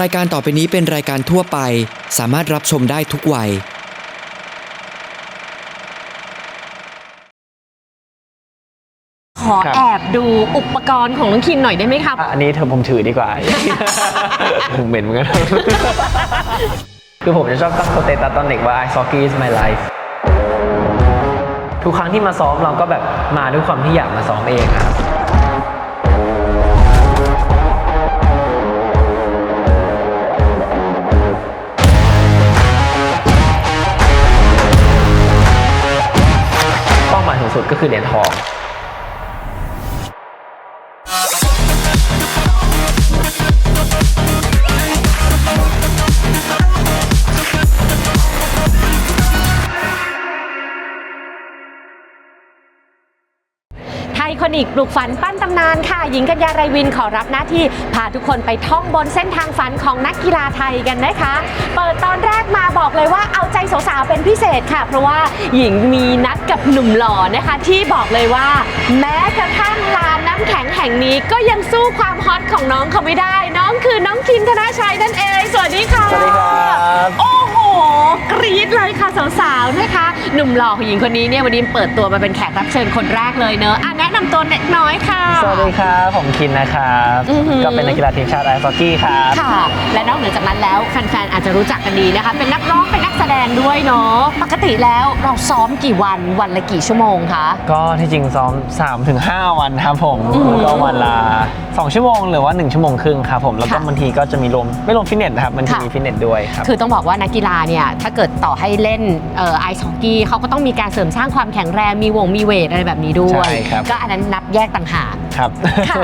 รายการต่อไปนี้เป็นรายการทั่วไป สามารถรับชมได้ทุกวัย ขอครับ แอบดูอุปกรณ์ของน้องคินหน่อยได้ไหมครับ อะอันนี้เธอผมถือดีกว่า ผมเหม็นเหมือนกัน คือผมจะชอบตั้งสเตตัสตอนเด็กว่า ice hockey is my life ทุกครั้งที่มาซ้อมเราก็แบบมาด้วยความที่อยากมาซ้อมเองครับ สุดก็คือเหรียญทอง นิกปลูกฝันปั้นตำนานค่ะ หญิงกัญญาไรวินขอรับหน้าที่พาทุกคนไปท่องบนเส้นทางฝันของนักกีฬาไทยกันนะคะ เปิดตอนแรกมาบอกเลยว่าเอาใจสาวๆเป็นพิเศษค่ะ เพราะว่าหญิงมีนัดกับหนุ่มหล่อนะคะ ที่บอกเลยว่า แม้กระทั่งลานน้ำแข็งแห่งนี้ก็ยังสู้ความฮอตของน้องเขาไม่ได้ น้องคือน้องคินธนาชัยนั่นเอง สวัสดีค่ะสวัสดีครับโอ้โห กรี๊ดเลยค่ะสาวๆนะคะ หนุ่มหล่อของหญิงคนนี้เนี่ยวันนี้เปิดตัวมาเป็นแขกรับเชิญคนแรกเลยเนอะอะแนะนำตัวเล็กน้อยค่ะ สวัสดีครับ ผมคินนะครับ อือหือ ก็เป็นนักกีฬาทีมชาติไอซ์ฮอกกี้ครับ ค่ะ และนอกเหนือจากนั้นแล้วแฟนๆอาจจะรู้จักกันดีนะคะ เป็นนักร้องเป็นนักแสดงด้วยเนาะปกติแล้วเราซ้อมกี่วันวันละกี่ชั่วโมงคะ ก็ที่จริงซ้อม3ถึง5วันครับผมอืมก็วันละ2ชั่วโมงหรือว่า 1 ชั่วโมงครึ่งครับผม แล้วก็ค่ะบางทีก็จะมีรวมไม่รวมฟิตเนสนะครับ มันจะค่ะ มีฟิตเนสด้วยครับ คือต้องบอกว่านักกีฬาเนี่ยถ้าเกิดต่อให้เล่นเอ่อไอซ์ฮอกกี้เขาก็ต้องมีการเสริมสร้างความแข็งแรงมีวงมีเวทอะไรแบบนี้ด้วย ใช่ครับ ก็อันนั้นนับแยกต่างหากครับ ค่ะ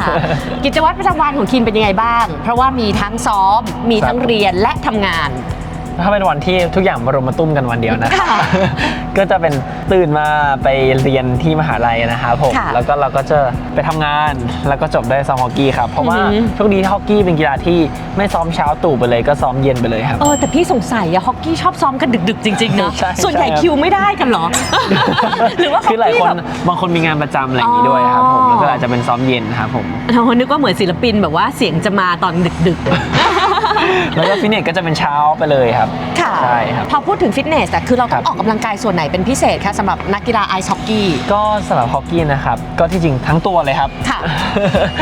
กิจวัตรประจำวันของคินเป็นยังไงบ้าง เพราะว่ามีทั้งซ้อม มีทั้งครับเรียนและทำงาน ถ้าเป็นวันที่ทุกอย่างมารวมมาตุ้มกันวันเดียวนะครับค่ะก็จะเป็นตื่นมาไปเรียนที่มหาลัยนะครับผม ค่ะแล้วก็เราก็จะไปทำงานแล้วก็จบได้ซ้อมฮอกกี้ครับ เพราะว่าอือหือ โชคดีที่ฮอกกี้เป็นกีฬาที่ไม่ซ้อมเช้าตู่ไปเลยก็ซ้อมเย็นไปเลยครับ เออแต่พี่สงสัยอะฮอกกี้ชอบซ้อมกันดึก ๆ จริงๆเนอะใช่ส่วนใหญ่ใช่ครับคิวไม่ได้กันเหรอ หรือว่าฮอกคือหลายกี้คนแบบ บางคนมีงานประจำอะไรอย่างนี้ด้วยครับผม อ๋อ แล้วก็อาจจะเป็นซ้อมเย็นครับผม เรานึกว่าเหมือนศิลปินแบบว่าเสียงจะมาตอนดึก แล้วก็ฟิตเนสก็จะเป็นเช้าไปเลยครับๆค่ะใช่ครับ พอพูดถึงฟิตเนสอะคือเราต้องครับออกกำลังกายส่วนไหนเป็นพิเศษคะสำหรับนักกีฬาไอซ์ฮอกกี้ ก็สำหรับฮอกกี้นะครับ ก็ที่จริงทั้งตัวเลยครับ ค่ะ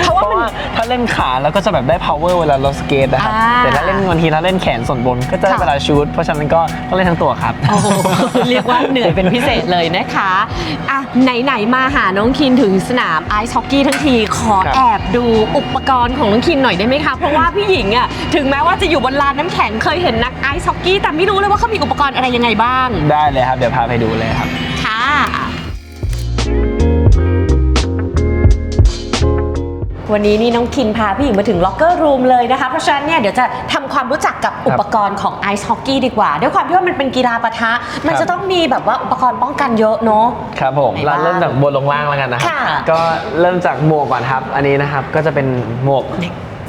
เพเพราะราะว่ามันว่าถ้าเล่นขาแล้วก็จะแบบได้ power เวลาเราสเกตนะครับ อ่าแต่ถ้าเล่นบางทีถ้าเล่นแขนส่วนบนก็จะได้ค่ะ เวลาชูตเพราะฉะนั้นก็ต้องเล่นทั้งตัวครับ โอ้โหเรียกว่าเหนื่อยเป็นพิเศษเลยนะคะอะไหนๆมาหาน้องคินถึงสนามไอซ์ฮอกกี้ทั้งที ขอครับ แอบดูอุปกรณ์ของน้องคินหน่อยได้ไหมคะ เพราะว่าพี่หญิงอะถึงแม้ว่าจะอยู่บนลานน้ำแข็งเคยเห็นนักไอซ์ฮอกกี้ แต่ไม่รู้เลยว่าเขามีอุปกรณ์อะไรยังไงบ้าง ได้เลยครับ เดี๋ยวพาไปดูเลยครับ ค่ะ วันนี้นี่น้องคินพาพี่หญิงมาถึงล็อกเกอร์รูมเลยนะคะ เพราะฉะนั้นเนี่ยเดี๋ยวจะทำความรู้จักกับอุปกรณ์ของไอซ์ฮอกกี้ดีกว่า ด้วยความที่ว่ามันเป็นกีฬาปะทะ มันครับจะต้องมีแบบว่าอุปกรณ์ป้องกันเยอะเนาะ ครับผมไหนเราบ้างเริ่มจากบนลงล่างแล้วกันนะครับ ค่ะ ก็เริ่มจากหมวกก่อนครับ อันนี้นะครับก็จะเป็นหมวก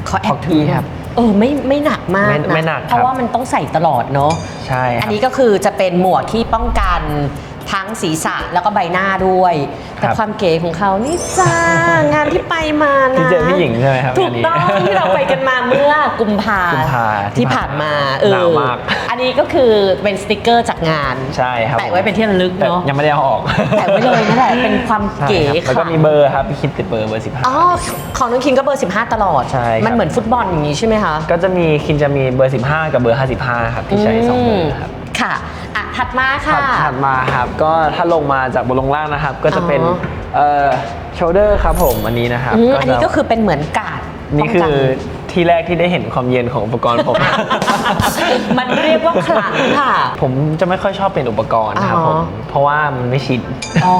ขอแอฮบอกกี้ครับ เออไม่ไม่หนักมากไม่นะไม่หนักเพราะครับว่ามันต้องใส่ตลอดเนาะใช่คอัรันบนี้ก็คือจะเป็นหมวกที่ป้องกัน ทั้งศีรษะแล้วก็ใบหน้าด้วย แต่ครับความเก๋ของเขานี่จ้างานที่ไปมานะที่เจอพี่หญิงใช่ไหมครับถูกต้องงานนี้ที่เราไปกันมาเมื่อกุมภากุมภาที่ผ่านมาเออหนาวมากอันนี้ก็คือเป็นสติกเกอร์จากงานใช่ครับแปะไว้เป็นที่ระลึกแต่เนาะยังไม่ได้เอาออกแปะไว้เลยนั่นแหละเป็นความใช่เก๋ครับแล้วก็ขลังมีเบอร์ครับพี่คิดติดเบอร์เบอร์สิบห้าอ๋อของน้องคินก็เบอร์15ตลอดใช่ครับมันเหมือนฟุตบอลอย่างนี้ใช่ไหมคะก็จะมีคินจะมีเบอร์15กับเบอร์55ครับที่ใช้สองเบอร์ครับมค่ะอะ ถัดมาค่ะ ถัดถัดมาครับ ก็ถ้าลงมาจากบนลงล่างนะครับ ก็จะเป็นอ๋อ เอ่อโชเดอร์ครับผมอันนี้นะครับอืมจะอันนี้ก็คือเป็นเหมือนกาดนี่ป้งคืกัอ ที่แรกที่ได้เห็นความเย็นของอุปกรณ์ผม มันเรียกว่าขลังค่ะ ผมจะไม่ค่อยชอบเป็นอุปกรณ์นะครับอ๋อผมเพราะว่ามันไม่ชินอ๋อ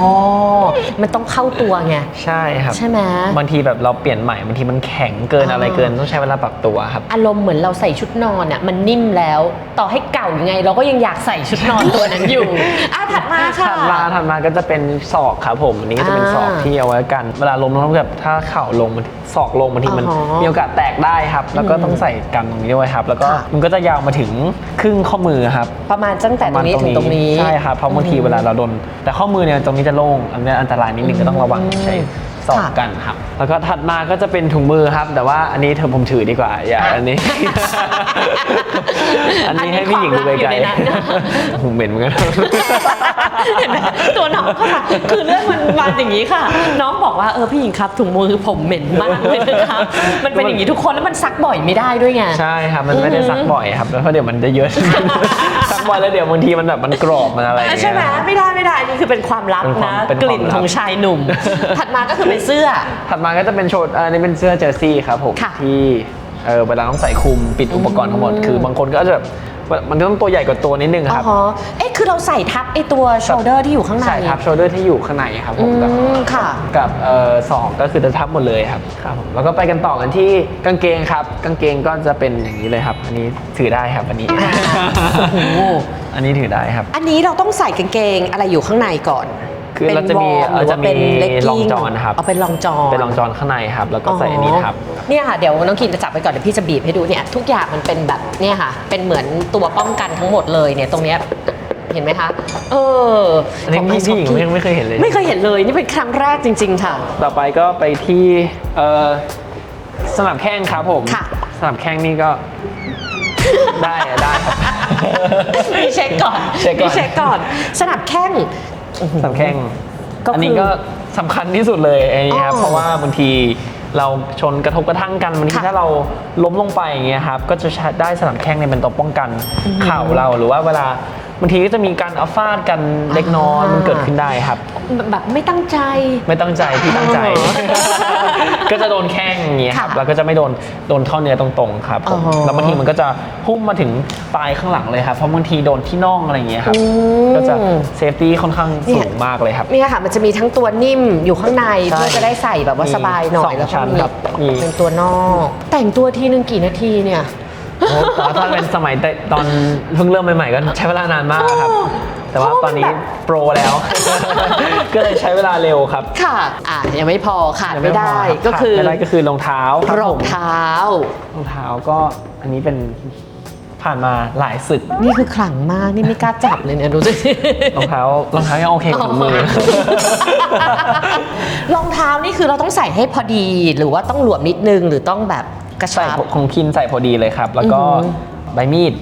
มันต้องเข้าตัวไง ใช่ครับใช่ไหม บางทีแบบเราเปลี่ยนใหม่บางทีมันแข็งเกินอ๋อออะไรเกินต้องใช้เวลาปรับตัวครับ อารมณ์เหมือนเราใส่ชุดนอนอะมันนิ่มแล้ว ต่อให้เก่ายังไง เราก็ยังอยากใส่ชุดนอนตัวนั้นอยู่ อะถัดมาค่ะ ถัดมาถัดมาก็จะเป็นศอกครับผมอันนี้ก็จะเป็นอ่าศอกที่เอาไว้กัน เวลาล้มแล้วแบบถ้าเข่าลงมันศอกลงบางทีมันอ๋อมีโอกาสแตกได้ครับ แล้วก็อืมต้องใส่กันตรงนี้ด้วยครับ แล้วก็ค่ะ มันก็จะยาวมาถึงครึ่งข้อมือครับประมาณตั้งแต่ตรงนี้ถึงตรงนี้ ใช่ครับเพราะบางทีเวลาเราโดน แต่ข้อมือเนี่ยตรงนี้จะโล่งอันนี้อันตรายนิดนึงก็ต้องระวังใช้ สอบค่ะกันครับ แล้วก็ถัดมาก็จะเป็นถุงมือครับ แต่ว่าอันนี้เธอผมถือดีกว่า อย่าอันนี้ อันนี้ให้พี่หญิงดูไกความลับอยู่ลในนั้นๆผมเหม็นเหมือนกันเห็นไหมตัวน้องเขาค่ะคือเรื่องมันมาอย่างนี้ค่ะ น้องบอกว่าเออพี่หญิงครับถุงมือผมเหม็นมากเลยนะครับมันเป็นอย่างนี้ทุกคนแล้วมันซักบ่อยไม่ได้ด้วยไงใช่ครับมันไม่ได้ซักบ่อยครับแล้วเพราะเดี๋ยวมันจะเยอะซักบ่อยแล้วเดี๋ยวบางทีมันแบบมันกรอบมันอะไรอย่างเงี้ยใช่ไหมไม่ได้ไม่ได้อันนี่คือเป็นความลับเป็นความนะเป็นกความลิ่นลับของชายหนุ่ม ถัดมาก็คือเป็นเสื้อ ถัดมาก็จะเป็นโชดอันนี้เป็นเสื้อเจอร์ซี่ครับผมค่ะที่เออเวลาต้องใส่คลุมปิดอุปกรณ์ทั้งหมด คือบางคนก็จะแบบมันก็ต้องตัวใหญ่กว่าตัวนิดนึงอ๋ครับ อเอ๊ะคือเราใส่ทับไอตัวโชเดอร์ที่อยู่ข้างในใส่ทับโชเดอร์ที่อยู่ข้างในครับผอืมกับมค่ะ กับเอ่อสองก็คือจะทับหมดเลยครับครับผมแล้วก็ไปกันต่อกันที่กางเกงครับ กางเกงก็จะเป็นอย่างนี้เลยครับ อันนี้ถือได้ครับอันนี้โอ้โห อันนี้ถือได้ครับ อันนี้เราต้องใส่กางเกงอะไรอยู่ข้างในก่อน คือเราจะมีป็นวอร์หรือว่าเป็นเราจะมีเลกกิ้งรองจอนครับเอาเป็นรองจอน เป็นรองจอนข้างในครับ แล้วก็ใส่อันนี้ครับ เนี่ยค่ะเดี๋ยวน้องคินจะจับไปก่อนเดี๋ยวพี่จะบีบให้ดูเนี่ยทุกอย่างมันเป็นแบบเนี่ยค่ะ เป็นเหมือนตัวป้องกันทั้งหมดเลยเนี่ยตรงเนี้ยเห็นไหมคะ เอออันนี้ของพี่ Ice พี่หญิง Hockey ไม่ไม่เคยเห็นเลย ไม่เคยเห็นเลยนี่เป็นครั้งแรกจริง ๆ ค่ะ ต่อไปก็ไปที่เอ่อสนับแข้งครับผมค่ะ สนับแข้งนี่ก็ ได้อะได้ครับมีเช็คก่อนเช็คก่อนมีเช็คก่อน สนับแข้ง สนับแข้งก็คืออัอันนี้ก็สำคัญที่สุดเลยไอ้นี่ครับอ๋อเพราะว่าบางทีเราชนกระทบกระทั่งกันบางทีค่ะถ้าเราล้มลงไปอย่างเงี้ยครับก็จะใช้ได้สนับแข้งเนี่ยเป็นตัวป้องกันเข่าเราหรือว่าเวลา บางทีก็จะมีการเอาฟาดกันเล็กน้อยอ่ามัมันเกิดขึ้นได้ครับ แบบไม่ตั้งใจ ไม่ตั้งใจพี่ตั้งใจอ๋อก็จะโดนแข้งอย่างเงี้ยครับค่ะแล้วก็จะไม่โดนโดนเข้าเนื้อตรงๆครับผมอ๋อแล้วบางทีมันก็จะพุ่งมาถึงปลายข้างหลังเลยครับเพราะบางทีโดนที่น่องอะไรอย่างเงี้ยครับอืมก็จะเซฟตี้ค่อนข้างสูงมากเลยครับเนี่ยค่ะมันจะมีทั้งตัวนิ่มอยู่ข้างในใช่เพื่อจะได้ใส่แบบว่ามีสบายหน่อสอยงแล้วก็ชั้นมีครับมีเป็นตัวนอก แต่งตัวทีนึงกี่นาทีเนี่ย โอ้แต่ว่าถ้าเป็นสมัยแต่ตอนเพิ่งเริ่มใหม่ๆก็ใช้เวลานานมากครับ แต่ว่าตอนนี้โปรแล้ว ก็เลยใช้เวลาเร็วครับ ค่ะ อะยังไม่พอขาดยังไม่ได้พรับก็คือขาดไม่ได้ก็คือรองเท้าครับรอผงมเท้ารองเท้าก็อันนี้เป็นผ่านมาหลายศึก นี่คือขลังมาก นี่ไม่กล้าจับเลยเนี่ยดูสิรองเท้ารองเท้ายังโอเคกว่าถุงมือรองเท้านี่คือเราต้องใส่ให้พอดีหรือว่าต้องหลวมนิดนึงหรือต้องแบบ กระใส่ชับของคินใส่พอดีเลยครับ แล้วก็อือหือ ใบมีด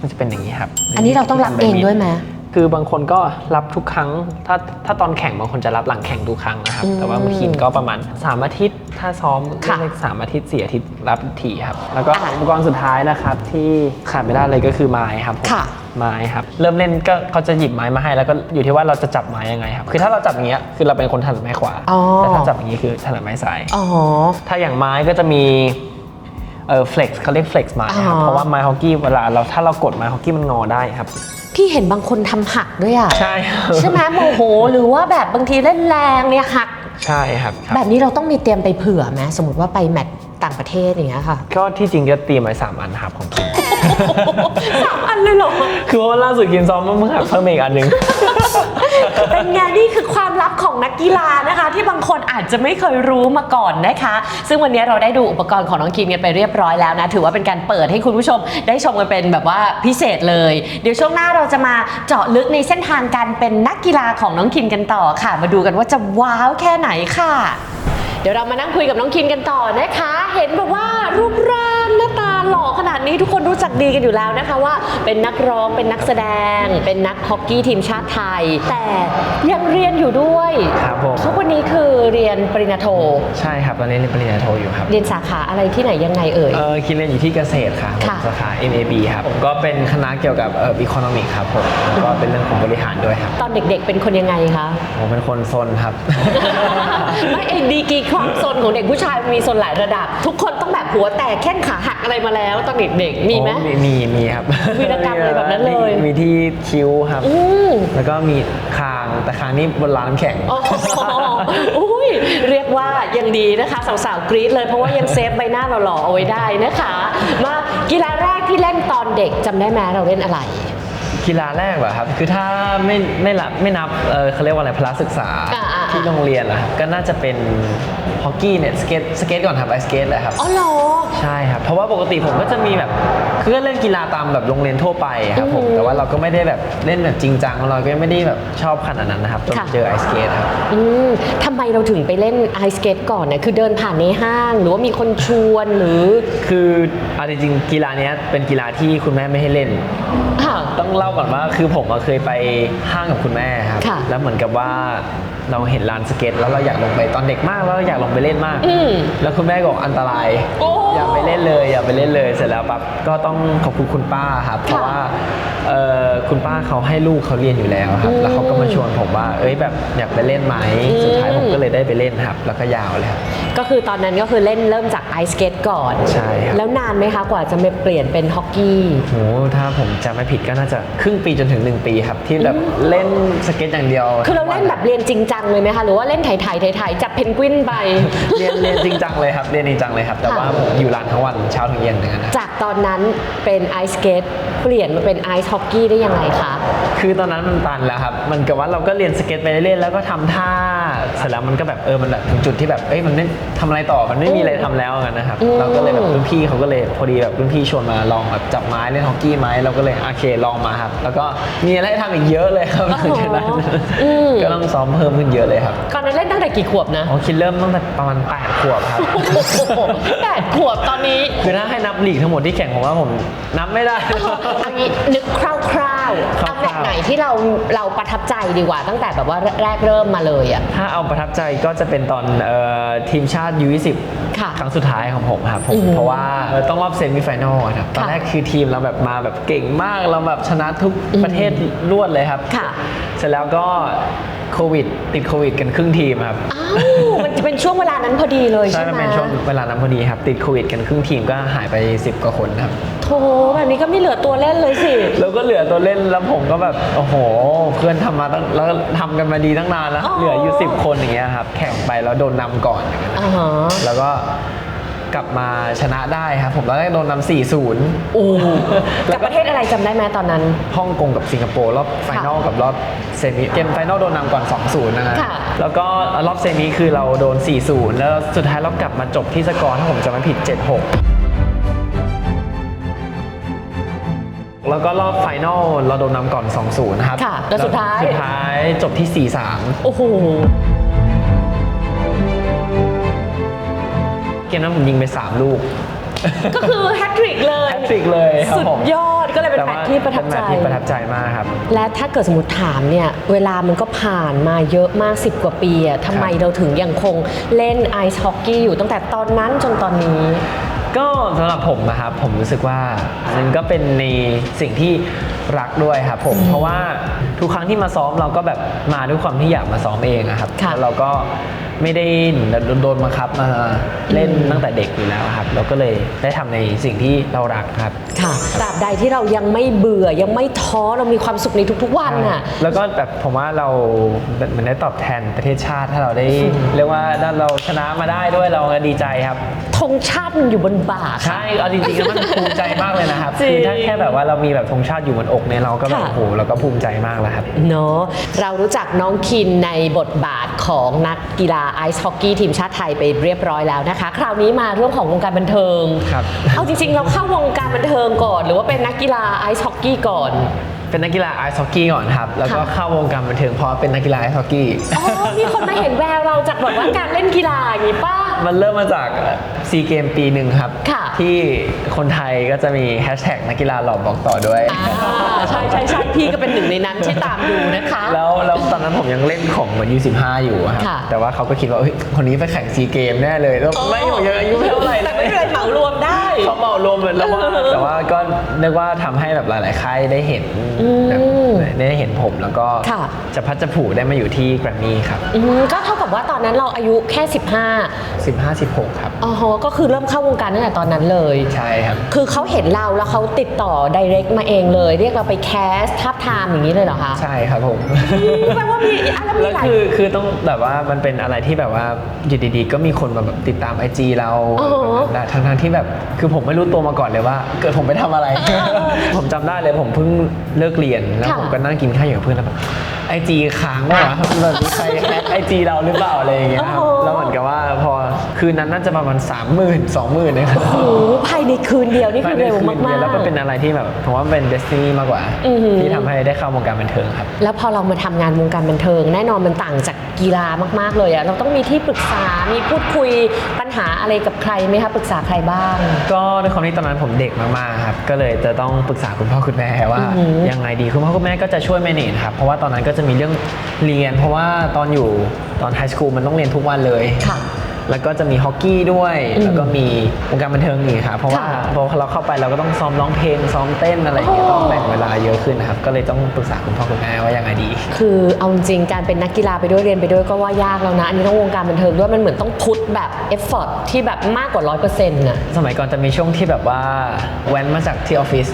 มันจะเป็นอย่างนี้ครับอันนี้เราต้องรับเองด้วยไหม คือบางคนก็รับทุกครั้ง ถ้าถ้าตอนแข่งบางคนจะรับหลังแข่งทุกครั้งนะครับ อืมแต่ว่าบางคินก็ประมาณ3อาทิตย์ ถ้าซ้อมค่ะเรียกสามอาทิตย์สี่อาทิตย์รับทีครับ แล้วก็อะอุปกรณ์สุดท้ายนะครับที่ขาดไม่ได้เลยก็คือไม้ครับผมค่ะ ไม้ครับ เริ่มเล่นก็เขาจะหยิบไม้มาให้ แล้วก็อยู่ที่ว่าเราจะจับไม้ยังไงครับ คือถ้าเราจับอย่างเงี้ยคือเราเป็นคนถนัดไม้ขวา อ๋อแต่ถ้าจับอย่างนี้คือถนัดไม้ซ้าย อ๋อ ถ้าอย่างไม้ก็จะมี เออ flex เขาเรียก flex ไม้ครับอ๋อ เพราะว่าไม้ฮอกกี้เวลาเราถ้าเรากดไม้ฮอกกี้มันงอได้ครับ พี่เห็นบางคนทำหักด้วยอะใช่ใช่ไหมโมโห หรือว่าแบบบางทีเล่นแรงเนี่ยหัก ใช่ครับครับ แบบนี้เราต้องมีเตรียมไปเผื่อไหมสมมติว่าไปแมตช์ ต่างประเทศอย่างเงี้ยค่ะ ก็ที่จริงก็เตรียมไว้สามอันครับของคินสามอันเลยเหรอ คือว่าล่าสุดกินซ้อมเมื่อหักเพิ่มอีกอันหนึงเป็นไงนี่คือความลับของนักกีฬานะคะ ที่บางคนอาจจะไม่เคยรู้มาก่อนนะคะ ซึ่งวันนี้เราได้ดูอุปกรณ์ของน้องคินกันไปเรียบร้อยแล้วนะ ถือว่าเป็นการเปิดให้คุณผู้ชมได้ชมกันเป็นแบบว่าพิเศษเลย เดี๋ยวช่วงหน้าเราจะมาเจาะลึกในเส้นทางการเป็นนักกีฬาของน้องคินกันต่อค่ะ มาดูกันว่าจะว้าวแค่ไหนค่ะ เดี๋ยวเรามานั่งคุยกับน้องคินกันต่อนะคะ เห็นแบบว่ารูป นาดนี้ทุกคนรู้จักดีกันอยู่แล้วนะคะว่าเป็นนักร้องเป็นนักแสดง เป็นนักฮอกกี้ทีมชาติไทย แต่ยังเรียนอยู่ด้วยครับผมทุกวันนี้คือเรียนปริญญาโท ใช่ครับตอนนี้เรียนปริญญาโทอยู่ครับ เรียนสาขาอะไรที่ไหนยังไงเอ่ย เออคินเรียนอยู่ที่เกษตรค่ะผมค่ะสาขา MAB ครับผมก็เป็นคณะเกี่ยวกับเอ่อ economic ครับผมแล้วก็เป็นเรื่องของบริหารด้วยครับ ตอนเด็กๆ เป็นคนยังไงคะ ผมเป็นคนซนครับ ไม่ไอ้ดีกรีความซนของเด็กผู้ชายมันมีซนหลายระดับ ทุกคนต้องแบบหัวแตกแข้งขาหักอะไรมาแล้วตอนเด็กๆ มีไหม โอ้มีมีครับวีรกรรมอะไรแบบนั้นเลย มีมีที่คิ้วครับ อืมแล้วก็มีคางแต่คางนี่บนร้านน้ำแข็งโอ้โหอุ้ยเรียกว่ายังดีนะคะสาวๆกรี๊ดเลยเพราะว่ายังเซฟใบหน้าเราหล่อเอาไว้ได้นะคะ มากีฬาแรกที่เล่นตอนเด็กจำได้ไหมเราเล่นอะไร กีฬาแรกเหรอครับ คือถ้าไม่ไม่รับไม่นับเออเขาเรียกว่าอะไรพละศึกษา อ่าอ่า ที่โรงเรียนเหรอครับก็น่าจะเป็นฮอกกี้เนี่ยสเก็ตสเก็ตก่อนครับไอสเก็ตแหละครับ อ๋อเหรอ ใช่ครับ เพราะว่าปกติผมก็จะมีแบบคือก็เล่นกีฬาตามแบบโรงเรียนทั่วไปครับผมอือหือแต่ว่าเราก็ไม่ได้แบบเล่นแบบจริงจังเราก็ไม่ได้แบบชอบขนาดนั้นนะครับจนค่ะ เจอไอสเกตครับ อืมทำไมเราถึงไปเล่นไอสเกตก่อนเนี่ยคือเดินผ่านในห้าง หรือว่ามีคนชวนหรือคือเอาจริงๆกีฬาเนี้ยเป็นกีฬาที่คุณแม่ไม่ให้เล่นค่ะ ต้องเล่าก่อนว่าคือผมอะเคยไปห้างกับคุณแม่ครับ ค่ะแล้วเหมือนกับว่า เราเห็นลานสเก็ต แล้วเราอยากลงไปตอนเด็กมากแล้วเราอยากลงไปเล่นมาก อืม แล้วคุณแม่ก็บอกอันตราย โอ้อย่าไปเล่นเลย อย่าไปเล่นเลยเสร็จแล้วปั๊บก็ต้องขอบคุณคุณป้าครับเพราะว่าเอ่อคุณป้าเขาให้ลูกเขาเรียนอยู่แล้วครับอืมแล้วเขาก็มาชวนผมว่า เอ้ยแบบอยากไปเล่นไหมอืม สุดท้ายผมก็เลยได้ไปเล่นครับ แล้วก็ยาวเลยครับ ก็คือตอนนั้นก็คือเล่นเริ่มจากไอสเกตก่อน ใช่ครับ แล้วนานไหมคะกว่าจะมาเปลี่ยนเป็นฮอกกี้โหถ้าผมจำไม่ผิดก็น่าจะครึ่งปีจนถึง 1 ปีครับ ที่แบบเล่นสเก็ตอย่างเดียวคือเราเล่นแบบเรียนจริงจังเลยไหมคะ หรือว่าเล่นไถ่ไถ่ไถ่ไถ่จับเพนกวินไป เรียนเรียนจริงจังเลยครับ เรียนจริงจังเลยครับ แต่ว่าค่ะผมอยู่ร้านทั้งวันเช้าถึงเย็นเลยนะจากตอนนั้นเป็นไอสเกตเปลี่ยนมาเป็นไอซ์ฮอกกี้ได้ยังไงคะ คือตอนนั้นมันตันแล้วครับ มันกับว่าเราก็เรียนสเก็ตไปเรื่อยๆแล้วก็ทำท่า เสร็จแล้วมันก็แบบเออ มันแบบถึงจุดที่แบบ เอ้ย มันไม่ทำอะไรต่อ มันไม่มีอะไรทำแล้วกันนะครับ อืม เราก็เลยแบบรุ่นพี่เขาก็เลยพอดีแบบรุ่นพี่ชวนมาลองแบบจับไม้เล่นฮอกกี้ไหมเราก็เลยโอเคลองมาครับ แล้วก็มีอะไรให้ทำอีกเยอะเลยครับหลังจากนั้น อืม ก็ต้องซ้อมเพิ่มขึ้นเยอะเลยครับตอนนั้นเล่นตั้งแต่กี่ขวบนะ อ๋อคิดเริ่มตั้งแต่ประมาณ8ขวบครับโอ้โหแปดขวบตอนนี้คือถ้าให้นับลีกทั้งหมดที่แข่งผมว่าผมนับไม่ได้อันนี้นึกคร่าวๆคร่าวๆเอาแบบไหนที่เราเราประทับใจดีกว่า ตั้งแต่แบบว่าแรกเริ่มมาเลยอะ ถ้าเอาประทับใจก็จะเป็นตอนเอ่อทีมชาติ U20 ค่ะครั้งสุดท้ายของผมครับผอืมมเพราะว่าเอ่อต้องรอบเซมิไฟแนลครับตอนค่ะแรกคือทีมเราแบบมาแบบเก่งมากเราแบบชนะทุกอืมประเทศรวดเลยครับ ค่ะ เสร็จแล้วก็ โควิด ติดโควิดกันครึ่งทีมครับอ้าวมันจะเป็นช่วงเวลานั้นพอดีเลยใช่ใช่ไหมมันเป็นช่วงเวลานั้นพอดีครับติดโควิดกันครึ่งทีมก็หายไป 10กว่าคนครับโถแบบนี้ก็ไม่เหลือตัวเล่นเลยสิแล้วก็เหลือตัวเล่นแล้วผมก็แบบโอ้โห เพื่อนทำมาตั้งแล้วทำกันมาดีตั้งนานแล้วอ๋อเหลืออยู่ 10 คนอย่างเงี้ยครับแข่งไปแล้วโดนนำก่อนอย่างเงี้ยอ่าฮะแล้วก็ กลับมาชนะได้ครับผมตอนแรกโดนนำ4 0โอ้กับประเทศอะไรจำได้ไหมตอนนั้นฮ่องกงกับสิงคโปร์รอบไฟนอลกับรอบเซมิเกมไฟนอลโดนนำก่อน 2 0 นะฮะค่ะแล้วก็รอบเซมิคือเราโดน 4 0 แล้วสุดท้ายเรากลับมาจบที่สกอร์ถ้าผมจำไม่ผิด 7 6แล้วก็รอบไฟนอลเราโดนนำก่อน 2 0 ครับ ค่ะ แล้วสุดท้าย สุดท้ายจบที่ 4 3 โอ้โห เกมนั้นผมยิงไป 3 ลูก ก็คือแฮตทริกเลย แฮตทริกเลยครับสุดผมยอดก็เลยเป็นแต่แมว่าตช์ที่ประทับเป็นแมใจตช์ที่ประทับใจมากครับ และถ้าเกิดสมมติถามเนี่ย เวลามันก็ผ่านมาเยอะมาก 10 กว่าปีอะทำไมครับ เราถึงยังคงเล่นไอซ์ฮอกกี้อยู่ตั้งแต่ตอนนั้นจนตอนนี้ ก็สำหรับผมนะครับผมรู้สึกว่ามันก็เป็นในสิ่งที่รักด้วยครับผม เพราะว่าทุกครั้งที่มาซ้อมเราก็แบบมาด้วยความที่อยากมาซ้อมเองอะครับค่ะแล้วเราก็ไม่ได้โดนบังคับมาเล่นตั้งแต่เด็กอยู่แล้วครับ เราก็เลยได้ทำในสิ่งที่เรารักครับ ค่ะตราบใดที่เรายังไม่เบื่อยังไม่ท้อเรามีความสุขในทุกๆวันน่ะ แล้วก็แบบผมว่าเราเหมือนได้ตอบแทนประเทศชาติถ้าเราได้ เรียกว่าถ้าเราชนะมาได้ด้วยเราก็ดีใจครับ ธงชาติมันอยู่บนบ่าค่ะ ใช่เอาจริงๆแล้วมันภูมิใจมากเลยนะครับจริง คือถ้าแค่แบบว่าเรามีแบบธงชาติอยู่บนอกเนี่ยเราก็แบบค่ะ โอ้โหเราก็ภูมิใจมากแล้วครับ เนาะเรารู้จักน้องคินในบทบาทของนักกีฬาไอซ์ฮอกกี้ทีมชาติไทยไปเรียบร้อยแล้วนะคะ คราวนี้มาเรื่องของวงการบันเทิง ครับ เอาจริง ๆ เราเข้าวงการบันเทิงก่อน หรือว่าเป็นนักกีฬาไอซ์ฮอกกี้ก่อน เป็นนักกีฬาไอซ์ฮอกกี้ก่อนครับ แล้วก็ค่ะ เข้าวงการบันเทิงเพราะเป็นนักกีฬาไอซ์ฮอกกี้ อ๋อมีคนมาเห็นแววเราจากแบบว่าการเล่นกีฬาอย่างนี้ป้า มันเริ่มมาจากซีเกมปีหนึ่งครับ ค่ะ ที่คนไทยก็จะมีแฮชแท็กนักกีฬาหล่อบอกต่อด้วยอ่าใช่ใช่ใช่พี่ก็เป็นหนึ่งในนั้นที่ตามดูนะคะ แล้วแล้วตอนนั้นผมยังเล่นของเหมือนยูสิบห้าอยู่อะครับ ค่ะแต่ว่าเขาก็คิดว่าเฮ้ยคนนี้ไปแข่งซีเกมแน่เลยแล้วไม่ผมยังอายุไม่เท่าไหร่ เขาเหมารวมเลยแล้วว่าเออแต่ว่าก็นึกว่าทำให้แบบหลายๆค่ายได้เห็นอืมแบบได้เห็นผมแล้วก็ค่ะจะพัดจะผูได้มาอยู่ที่แกรมมี่ครับอืมก็เท่ากับว่าตอนนั้นเราอายุแค่ 15 15 16 ครับอ๋อฮะก็คือเริ่มเข้าวงการตั้งแต่ตอนนั้นเลยใช่ครับคือเขาเห็นเราแล้วเขาติดต่อ direct มาเองเลย เรียกเราไปแคสทับทามอย่างนี้เลยเหรอคะใช่ครับผมแปลว่ามีอะไรมีแล้วหลายคือคือต้องแบบว่ามันเป็นอะไรที่แบบว่าอยู่ดีๆ ก็มีคนมาแบบติดตามไอจีเราอ๋อแบบทั้งทางๆที่แบบคือผมไม่รู้ตัวมาก่อนเลยว่า เกิดผมไปทำอะไร ผมจำได้เลยผมเพิ่งเลิกเรียนแล้วค่ะผมก็นั่งกินข้าวอยู่กับเพื่อนแล้วแบบไอจีค้างวะแบบมีใครแฮกไอจีเราหรือเปล่าอะไรอย่างเงี้ยครับโอ้โห แล้วเหมือนกับว่าพอ คืนนั้นน่าจะประมาณ3 0 0 0 0 2 0 0 0 0นะครับโอ้โหภายในคืนเดียวนี่คือเร็วภยในมากนดียๆแล้วก็เป็นอะไรที่แบบผมว่าเป็นเดสตินีมากกว่าอือหือที่ทำให้ได้เข้าวงการบันเทิงครับ แล้วพอเรามาทำงานวงการบันเทิง แน่นอนมันต่างจากกีฬามาก ๆ เลยอะเราต้องมีที่ปรึกษา มีพูดคุยปัญหาอะไรกับใครไหมคะปรึกษาใครบ้าง ก็ด้วยความที่ตอนนั้นผมเด็กมากๆครับก็เลยจะต้องปรึกษาคุณพ่อคุณแม่ว่าอือหือยังไงดีคุณพ่อคุณแม่ก็จะช่วยแมเนจครับเพราะว่าตอนนั้นก็จะมีเรื่องเรียน เพราะว่าตอนอยู่ตอนไฮสคูลมันต้องเรียนทุกวันเลยค่ะ แล้วก็จะมีฮอกกี้ด้วยอืมแล้วก็มีวงการบันเทิงอีกครับเพราะว่าค่ะพอเราเข้าไปเราก็ต้องซ้อมร้องเพลงซ้อมเต้นอะไรอย่างเงี้ยโอ้ต้องแบ่งเวลาเยอะขึ้นนะครับก็เลยต้องปรึกษาคุณพ่อคุณแม่ว่ายังไงดี คือเอาจริงๆการเป็นนักกีฬาไปด้วยเรียนไปด้วยก็ว่ายากแล้วนะอันนี้ต้องวงการบันเทิงด้วยมันเหมือนต้องพุทแบบเอฟเฟอร์ที่แบบมากกว่าร้อยเปอร์เซ็นต์น่ะสมัยก่อนจะมีช่วงที่แบบว่าแว้นมาจากที่ออฟฟิศ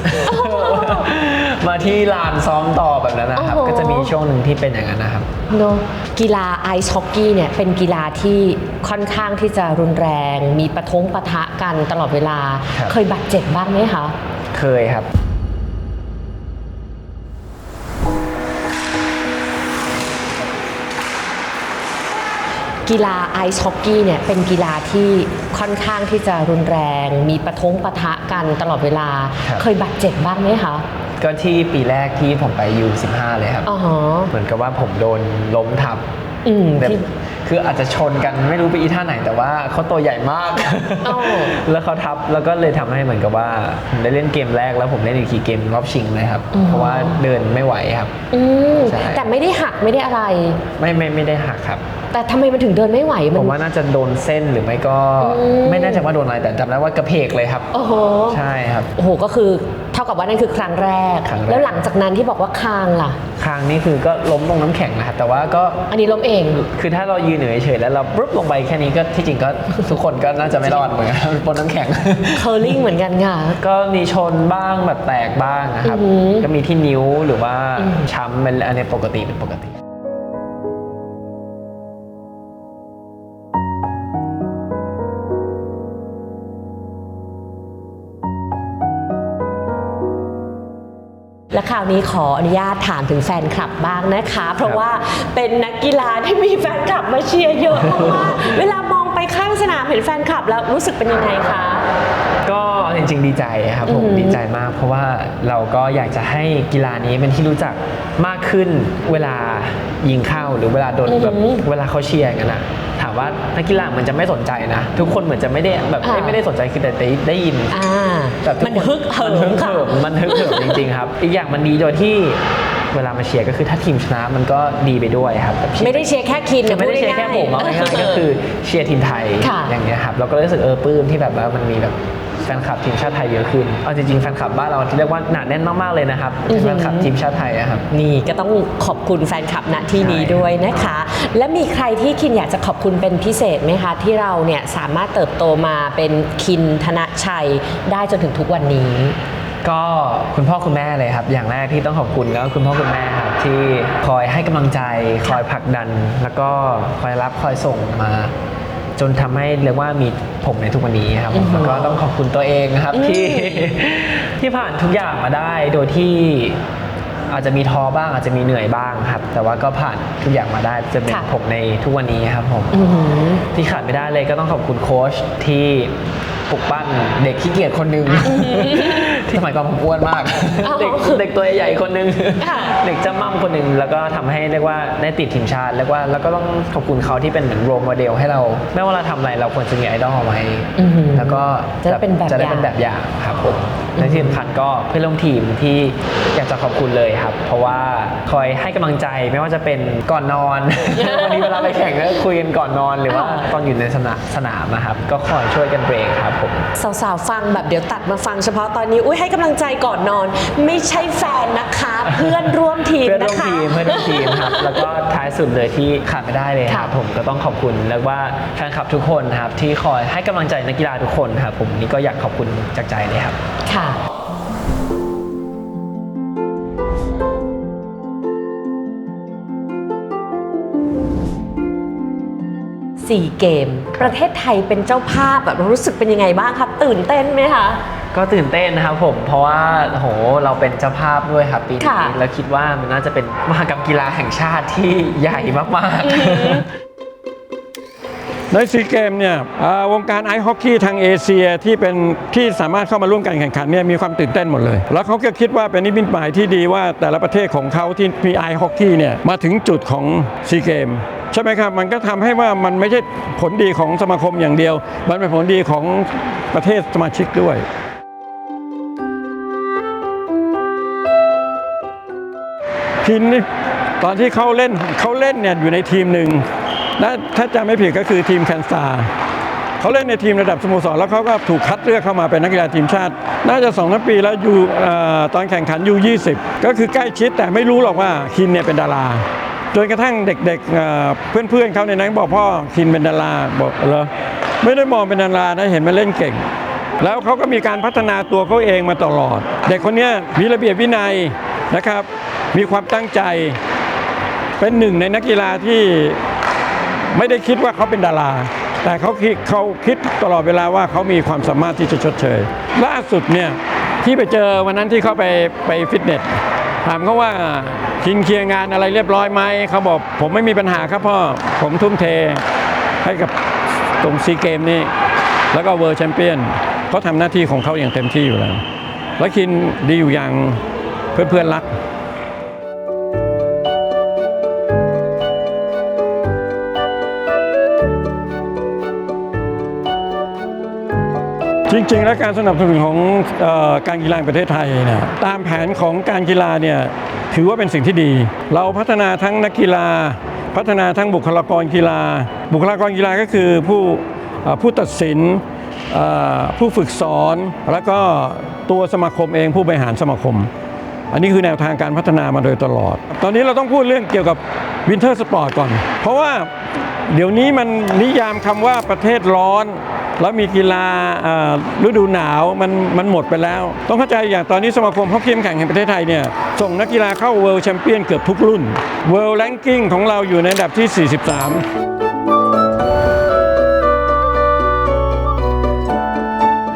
มาที่ลานซ้อมต่อแบบนั้นนะครับ โอ้โห ก็จะมีช่วงหนึ่งที่เป็นอย่างนั้นนะครับ เนอะกีฬาไอซ์ฮอกกี้เนี่ยเป็นกีฬาที่ค่อนข้างที่จะรุนแรง มีปะทงปะทะกันตลอดเวลา ครับ เคยบาดเจ็บบ้างไหมคะ เคยครับ กีฬาไอซ์ฮอกกี้เนี่ยเป็นกีฬาที่ค่อนข้างที่จะรุนแรง มีปะทงปะทะกันตลอดเวลา ครับ เคยบาดเจ็บบ้างไหมคะ ก็ที่ปีแรกที่ผมไปยู15เลยครับ อ๋อฮะเหมือนกับว่าผมโดนล้มทับอืมแบบที่ คืออาจจะชนกันไม่รู้ไปอีท่าไหนแต่ว่าเขาตัวใหญ่มาก อ้าว แล้วเขาทับแล้วก็เลยทำให้เหมือนกับว่าผมได้เล่นเกมแรกแล้วผมเล่นอีกทีเกมรอบชิงเลยครับอืมเพราะว่าเดินไม่ไหวครับ อืมใช่ แต่ไม่ได้หักไม่ได้อะไร ไม่ไม่ไม่ได้หักครับ แต่ทำไมมันถึงเดินไม่ไหวมัผน มว่าน่าจะโดนเส้นหรือไม่ก็ อืม ไม่แน่ใจว่าโดนอะไรแต่จำได้ว่ากระเพกเลยครับ โอ้โห ใช่ครับ โอ้โห ก็คือเท่ากับว่านั่นคือครั้งแรก ครั้งแรก แล้วหลังจากนั้นที่บอกว่าคางล่ะ คางนี่คือก็ล้มลงน้ำแข็งนะครับแต่ว่าก็อันนี้ล้มเอง คือถ้าเรายืนอยู่เฉยๆแล้วเราปุ๊บลงไปแค่นี้ก็ที่จริงก็ ทุกคนก็น่าจะไม่รอดเหมือนกัน บนน้ำแข็ง เคอร์ลิงเหมือนกันค่ะ ก็มีชนบ้างแบบแตกบ้างนะครับ อือหือ ก็มีที่นิ้วหรือว่าอืมช้ำเป็นอันนี้ปกติเป็นปกติ และคราวนี้ขออนุญาตถามถึงแฟนคลับบ้างนะคะ เพราะว่าเป็นนักกีฬาที่มีแฟนคลับมาเชียร์เยอะมากๆเวลามองไปข้างสนามเห็นแฟนคลับแล้วรู้สึกเป็นยังไงคะก็ จริงๆ ดีใจครับผมอือหือดีใจมาก เพราะว่าเราก็อยากจะให้กีฬานี้เป็นที่รู้จักมากขึ้นเวลายิงเข้าหรือเวลาโดนอือหือแบบเวลาเขาเชียร์กันอะถามว่านักกีฬาเหมือนจะไม่สนใจนะ ทุกคนเหมือนจะไม่ได้แบบอ่า ไม่ได้สนใจคือแต่ได้ได้ยิน อ่าแบบทุมันคฮึกเหิมันฮึมกค่ะเหิมมันฮึกเหิมจริงๆครับ อีกอย่างมันดีโดยที่เวลามาเชียร์ก็คือถ้าทีมชนะมันก็ดีไปด้วยครับแบบเชียร์ไม่ได้เชียร์แค่คินคือไม่ได้เชียร์แค่ผมเอาง่ายๆก็คือเชียร์ทีมไทยค่ะ อย่างเงี้ยครับเราก็รู้สึกเออปลื้มที่แบบว่ามันมีแบบ แฟนคลับทีมชาติไทยเยอะขึ้นเอาจริงๆแฟนคลับบ้านเราเรียกว่าหนาแน่นมากๆเลยนะครับอือหือแฟนคลับทีมชาติไทยอะครับ นี่ก็ต้องขอบคุณแฟนคลับณที่นี้ใช่ด้วยนะคะ และมีใครที่คินอยากจะขอบคุณเป็นพิเศษไหมคะ ที่เราเนี่ยสามารถเติบโตมาเป็นคินธนชัยได้จนถึงทุกวันนี้ ก็คุณพ่อคุณแม่เลยครับ อย่างแรกที่ต้องขอบคุณก็คุณพ่อคุณแม่ครับที่คอยให้กำลังใจ คอยผลักดัน แล้วก็คอยรับคอยส่งมา จนทำให้เรียกว่ามีผมในทุกวันนี้ครับอือหือแล้วก็ต้องขอบคุณตัวเองครับอืมที่ที่ผ่านทุกอย่างมาได้โดยที่อาจจะมีท้อบ้างอาจจะมีเหนื่อยบ้างครับ แต่ว่าก็ผ่านทุกอย่างมาได้จนเป็นผมในทุกวันนี้ครับผมอื้อหือที่ขาดไม่ได้เลยก็ต้องขอบคุณโค้ชที่ปลุกปั้นเด็กขี้เกียจคนหนึ่งที่ สมัยก่อนผมอ้วนมาก อ้าวเด็กเด็กตัวใหญ่คนหนึ่งค่ะ เด็กจำมั่มคนหนึ่งแล้วก็ทำให้เรียกว่าได้ติดทีมชาติเรียกว่าแล้วก็ต้องขอบคุณเขาที่เป็นเหมือนโรโมเดลให้เรา ไม่ว่าเราทำอะไรเราควรจะมีไอดอลเอาไว้ อื้อหือ แล้วก็จะได้เป็นแบบจะได้อย่างเป็นแบบอย่างครับผมและที่สำคัญก็เพื่อนร่วมทีมที่อยากจะขอบคุณเลยครับ เพราะว่าคอยให้กำลังใจไม่ว่าจะเป็นก่อนนอน วันนี้เวลาไปแข่งก็คุยกันก่อนนอนหรือว่าอ่า ตอนอยู่ในสนามสนามนะครับก็คอยช่วยกันเบรกครับผม สาวๆ ฟังแบบเดี๋ยวตัดมาฟังเฉพาะตอนนี้ อุ้ยให้กำลังใจก่อนนอน ไม่ใช่แฟนนะคะ เพื่อนร่วมทีมเพื่อนร่นะวมคะ ทีมเพื่อนร่วมทีมครับ แล้วก็ท้ายสุดเลยที่ขาดไม่ได้เลยคค่ะรับผมก็ต้องขอบคุณแล้วว่าแฟนคลับทุกคนครับที่คอยให้กำลังใจนักกีฬาทุกคนครับผมนี่ก็อยากขอบคุณจากใจเลยครับ ค่ะสี่เกม ประเทศไทยเป็นเจ้าภาพแบบรู้สึกเป็นยังไงบ้างครับ ตื่นเต้นไหมคะ ก็ตื่นเต้นนะครับผมเพราะว่าโหเราเป็นเจ้าภาพด้วยครับปีนี้ค่ะ แล้วคิดว่ามันน่าจะเป็นมหกรรมกีฬาแห่งชาติที่ใหญ่มากอือหือๆในซีเกมเนี่ยอ่าวงการไอซ์ฮอกกี้ทางเอเชียที่เป็นที่สามารถเข้ามาร่วมการแข่งขันเนี่ยมีความตื่นเต้นหมดเลย แล้วเขาก็คิดว่าเป็นนิมิตหมายที่ดีว่าแต่ละประเทศของเขาที่มีไอซ์ฮอกกี้เนี่ยมาถึงจุดของซีเกมใช่ไหมครับ มันก็ทำให้ว่ามันไม่ใช่ผลดีของสมาคมอย่างเดียว มันเป็นผลดีของประเทศสมาชิกด้วย พินนี่ตอนที่เขาเล่นเขาเล่นเนี่ยอยู่ในทีมหนึ่งนะถ้าจำไม่ผิดก็คือทีมแคนซาเขาเล่นในทีมระดับสโมสรแล้วเขาก็ถูกคัดเลือกเข้ามาเป็นนักกีฬาทีมชาติ น่าจะสองสามปีแล้วอยู่ตอนแข่งขันยู20 ก็คือใกล้ชิดแต่ไม่รู้หรอกว่าคินเนี่ยเป็นดาราจนกระทั่งเด็กๆ เพื่อนๆเขาในนั้นบอกพ่อคินเป็นดาราบอกเหรอไม่ได้มองเป็นดารานะเห็นมันเล่นเก่ง แล้วเขาก็มีการพัฒนาตัวเขาเองมาตลอด เด็กคนนี้มีระเบียบวินัยนะครับ มีความตั้งใจ เป็นหนึ่งในนักกีฬาที่ไม่ได้คิดว่าเขาเป็นดารา แต่เขาคิดเขาคิดตลอดเวลาว่าเขามีความสามารถที่จะชดเชย ล่าสุดเนี่ยที่ไปเจอวันนั้นที่เขาไปไปฟิตเนสถามเขาว่าคินเคลียร์งานอะไรเรียบร้อยไหมเขาบอกผมไม่มีปัญหาครับพ่อ ผมทุ่มเทให้กับตรงซีเกมนี้ แล้วก็เวิร์แชมเปี้ยนเขาทำหน้าที่ของเขาอย่างเต็มที่อยู่แล้ว แล้วคินดีอยู่อย่างเพื่อนๆรัก จริงๆ แล้วการสนับสนุนของออการกีฬาประเทศไทยเนี่ยตามแผนของการกีฬาเนี่ยถือว่าเป็นสิ่งที่ดี เราพัฒนาทั้งนักกีฬา พัฒนาทั้งบุคลากรกีฬา บุคลากรกีฬาก็คือผู้ผู้ตัดสินผู้ฝึกสอนแล้วก็ตัวสมาคมเองผู้บริหารสมาคม อันนี้คือแนวทางการพัฒนามาโดยตลอด ตอนนี้เราต้องพูดเรื่องเกี่ยวกับวินเทอร์สปอร์ตก่อน เพราะว่าเดี๋ยวนี้มันนิยามคำว่าประเทศร้อน แล้วมีกีฬาเอ่อฤดูหนาวมันมันหมดไปแล้ว ต้องเข้าใจอย่างตอนนี้สมาคมฮอกกี้แข่งแห่งประเทศไทยเนี่ยส่งนักกีฬาเข้าเวิลด์แชมเปี้ยนเกือบทุกรุ่นเวิลด์แ n งกิ้งของเราอยู่ในอันดับที่ 43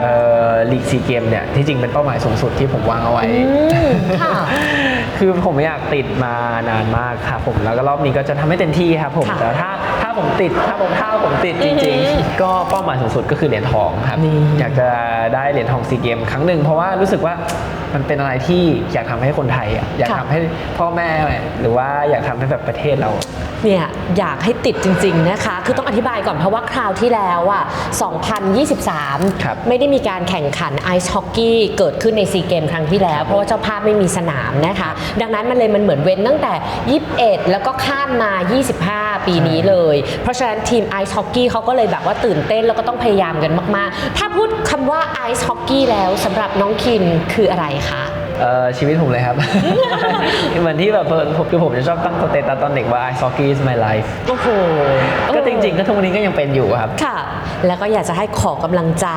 เอ่อลีกซีเกมเนี่ยที่จริงเป็นเป้าหมายสูงสุดที่ผมวางเอาไว้ค่ะคือผมอยากติดมานานมากครับผมแล้วก็รอบนี้ก็จะทำให้เต็มที่ครับผมค่ะแต่ถ้าถ้า ผมติดถ้าผมถ้าผมติดจอืริงอหือๆก็เป้าหมายสูงสุดก็คือเหรียญทองครับนี่อยากจะได้เหรียญทองซีเกมครั้งหนึ่งเพราะว่ารู้สึกว่ามันเป็นอะไรที่อยากทำให้คนไทยอะอยากทำให้พ่อแม่หรือว่าอยากทำให้แบบประเทศเรา เนี่ยอยากให้ติดจริง ๆนะคะ คือต้องอธิบายก่อนเพราะว่าคราวที่แล้วอะ2023ครับไม่ได้มีการแข่งขันไอซ์ฮอกกี้เกิดขึ้นในซีเกมครั้งที่แล้ว เพราะว่าเจ้าภาพไม่มีสนามนะคะ ดังนั้นมันเลยมันเหมือนเว้นตั้งแต่ 21 แล้วก็ข้ามมา 25 ปีนี้เลย เพราะฉะนั้นทีมไอซ์ฮอกกี้เขาก็เลยแบบว่าตื่นเต้นแล้วก็ต้องพยายามกันมาก ๆ ถ้าพูดคำว่าไอซ์ฮอกกี้แล้วสำหรับน้องคินคืออะไรคะ เอ่อชีวิตผมเลยครับ เหมือนที่แบบเพิ่นผมคือผมจะชอบตั้งสเตตัสตอนเด็กว่า ice hockey is my life โอ้โหก็จริงๆ ก็ทุกวันนี้ก็ยังเป็นอยู่ครับ ค่ะ แล้วก็อยากจะให้ขอกำลังใจ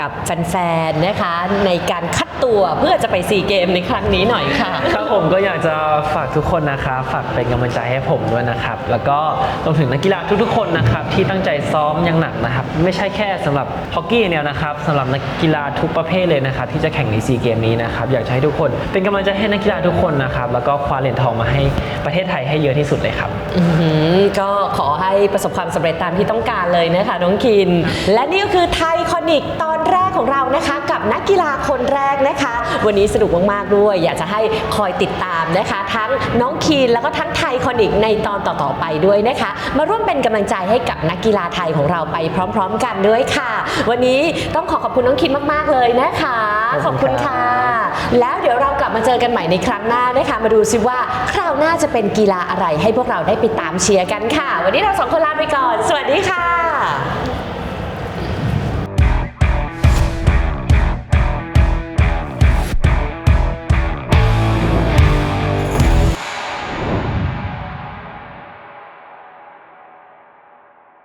กับแฟนๆ นะคะ ในการคัดตัวเพื่อจะไปซีเกมในครั้งนี้หน่อยค่ะ ครับผมก็อยากจะฝากทุกคนนะครับฝากเป็นกำลังใจให้ผมด้วยนะครับ แล้วก็รวมถึงนักกีฬาทุกๆ คนนะครับที่ตั้งใจซ้อมอย่างหนักนะครับ ไม่ใช่แค่สำหรับฮอกกี้อย่างเดียวนะครับสำหรับนักกีฬาทุกประเภทเลยนะครับที่จะแข่งในซีเกมนี้นะครับอยากจะให้ทุกคน เป็นกำลังใจให้นักกีฬาทุกคนนะครับ แล้วก็คว้าเหรียญทองมาให้ประเทศไทยให้เยอะที่สุดเลยครับ อื้อหือก็ขอให้ประสบความสำเร็จตามที่ต้องการเลยนะคะน้องคิน และนี่ก็คือไทยคอนิกตอนแรกของเรานะคะ กับนักกีฬาคนแรกนะคะ วันนี้สนุกมากๆด้วย อยากจะให้คอยติดตามนะคะ ทั้งน้องคินแล้วก็ทั้งไทยคอนิกในตอนต่อๆไปด้วยนะคะ มาร่วมเป็นกำลังใจให้กับนักกีฬาไทยของเราไปพร้อม ๆ กันด้วยค่ะ วันนี้ต้องขอขอบคุณน้องคินมาก ๆ เลยนะคะขขออบบคุคุณณครัค่ะบแล้วเดี๋ยวเรากลับมาเจอกันใหม่ในครั้งหน้านะคะ มาดูซิว่าคราวหน้าจะเป็นกีฬาอะไรให้พวกเราได้ไปตามเชียร์กันค่ะ วันนี้เราสองคนลาไปก่อน สวัสดีค่ะ